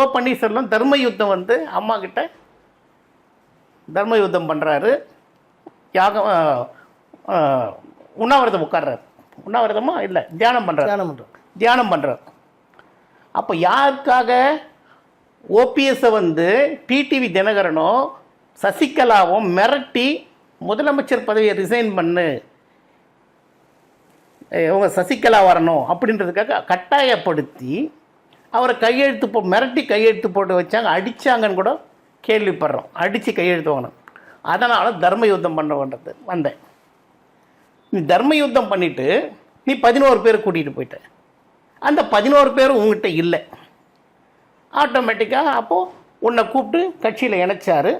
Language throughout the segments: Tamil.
ஓ பன்னீர்செல்வம் தர்ம யுத்தம் வந்து அம்மா கிட்ட தர்ம யுத்தம் பண்ணுறாரு யாகம் உண்ணாவிரதம் உட்கார்றாரு. உண்ணாவிரதமா? இல்லை தியானம் பண்ணுறாரு தியானம் பண்ணுறோம் தியானம் பண்ணுறார் அப்போ யாருக்காக? ஓபிஎஸ்ஸை வந்து டிடிவி தினகரனோ சசிகலாவும் மிரட்டி முதலமைச்சர் பதவியை ரிசைன் பண்ணு. இவங்க சசிகலா வரணும் அப்படின்றதுக்காக கட்டாயப்படுத்தி அவரை கையெழுத்து போ மிரட்டி கையெழுத்து போட்டு வச்சாங்க அடித்தாங்கன்னு கூட கேள்விப்படுறோம். அடித்து கையெழுத்து வாங்கணும். அதனால் தர்ம யுத்தம் பண்ண வேண்டது வந்தேன். நீ தர்ம யுத்தம் பண்ணிவிட்டு நீ பதினோரு பேர் கூட்டிகிட்டு போயிட்ட. அந்த பதினோரு பேரும் உங்ககிட்ட இல்லை. ஆட்டோமேட்டிக்காக அப்போது உன்னை கூப்பிட்டு கட்சியில் இணைச்சாரு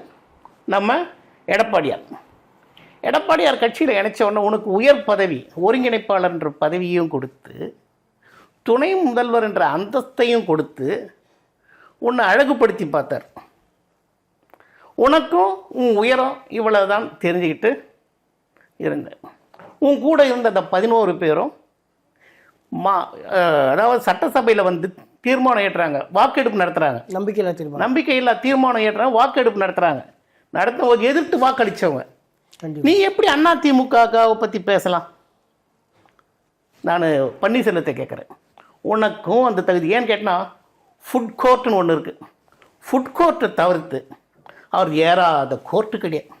நம்ம எடப்பாடியார். எடப்பாடியார் கட்சியில் இணைச்ச உடனே உனக்கு உயர் பதவி ஒருங்கிணைப்பாளர்ன்ற பதவியும் கொடுத்து துணை முதல்வர் என்ற அந்தஸ்தையும் கொடுத்து உன்னை அழகுபடுத்தி பார்த்தார். உனக்கும் உன் உயரம் இவ்வளவுதான் தெரிஞ்சுக்கிட்டு இருங்க உன் கூட இருந்த அந்த பதினோரு பேரும் மா அதாவது சட்டசபையில் வந்து தீர்மானம் ஏற்றுறாங்க வாக்கெடுப்பு நடத்துகிறாங்க நம்பிக்கையில் தீர்மானம். நம்பிக்கையில்லா தீர்மானம் ஏற்றுறாங்க வாக்கெடுப்பு நடத்துகிறாங்க நடத்தும் போது எதிர்த்து வாக்களித்தவங்க நீ எப்படி அண்ணா திமுகவை பற்றி பேசலாம்? நான் பன்னீர்செல்வத்தை கேட்குறேன் உனக்கும் அந்த தகுதி. ஏன்னு கேட்டால் ஃபுட் கோர்ட்டுன்னு ஒன்று இருக்குது ஃபுட் கோர்ட்டை தவிர்த்து அவர் ஏறாத கோர்ட்டு கிடையாது.